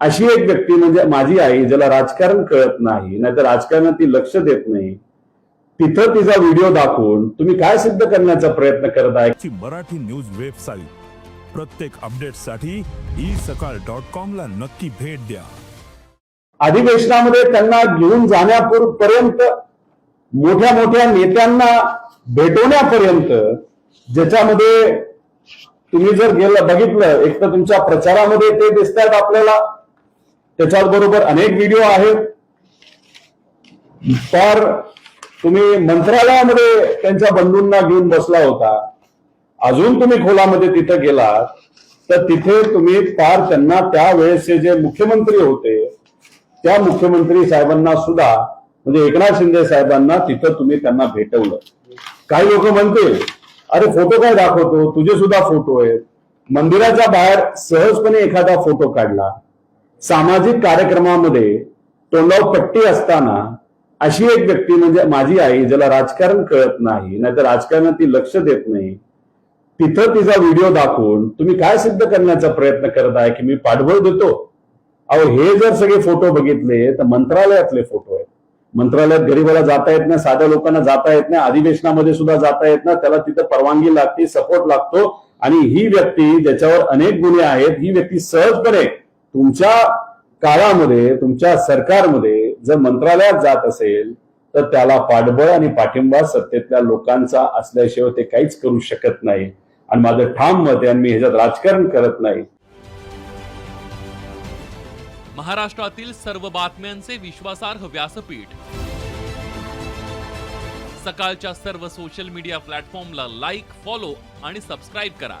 अशी एक व्यक्ती म्हणजे माझी आई ज्याला राजकारण कळत नाही नाहीतर राजकारणात ती लक्ष देत नाही तिथं तिचा व्हिडिओ दाखवून तुम्ही काय सिद्ध करण्याचा प्रयत्न करत आहे? Marathi news website. प्रत्येक अपडेटसाठी ई सकाळ डॉट कॉम ला नक्की भेट द्या. अधिवेशनामध्ये त्यांना घेऊन जाण्यापूर्वीपर्यंत मोठ्या मोठ्या नेत्यांना भेटवण्यापर्यंत ज्याच्यामध्ये तुम्ही जर गेलं बघितलं एक तर तुमच्या प्रचारामध्ये ते दिसत आहेत आपल्याला त्याच्याबरोबर अनेक व्हिडिओ आहेत. तर तुम्ही मंत्रालयामध्ये त्यांच्या बंधूंना घेऊन बसला होता. अजून तुम्ही खोलामध्ये तिथं गेलात तर तिथे तुम्ही फार त्यांना त्यावेळेसचे जे मुख्यमंत्री होते त्या मुख्यमंत्री साहेबांना सुद्धा म्हणजे एकनाथ शिंदे साहेबांना तिथं तुम्ही त्यांना भेटवलं. काही लोक म्हणतील अरे फोटो काय दाखवतो? तुझे सुद्धा फोटो आहेत. मंदिराच्या बाहेर सहजपणे एखादा फोटो काढला. सामाजिक कार्यक्रमामध्ये तोंडाव पट्टी असताना अशी एक व्यक्ती म्हणजे माझी आई ज्याला राजकारण कळत नाही नाहीतर राजकारणात ती लक्ष देत नाही तिथं तिचा व्हिडिओ दाखवून तुम्ही काय सिद्ध करण्याचा प्रयत्न करत आहे की मी पाठबळ देतो? अहो हे जर सगळे फोटो बघितले तर मंत्रालयातले फोटो आहेत. मंत्रालयात गरीबाला जाता येत नाही साध्या लोकांना जाता येत नाही अधिवेशनामध्ये सुद्धा जाता येत नाही त्याला तिथं परवानगी लागते सपोर्ट लागतो. आणि ही व्यक्ती ज्याच्यावर अनेक गुन्हे आहेत ही व्यक्ती सहजपणे तुमच्या काळामध्ये तुमच्या सरकारमध्ये जर मंत्रालयात जात असेल तर त्याला पाठबळ आणि पाठिंबा सत्तेतल्या लोकांचा असल्याशिवाय ते काहीच करू शकत नाही. आणि माझं ठाम मत आहे आणि मी ह्याच्यात राजकारण करत नाही. महाराष्ट्रातील सर्व बातम्यांचे विश्वासार्ह व्यासपीठ. सकाळच्या सर्व सोशल मीडिया प्लॅटफॉर्मला लाईक फॉलो आणि सबस्क्राईब करा.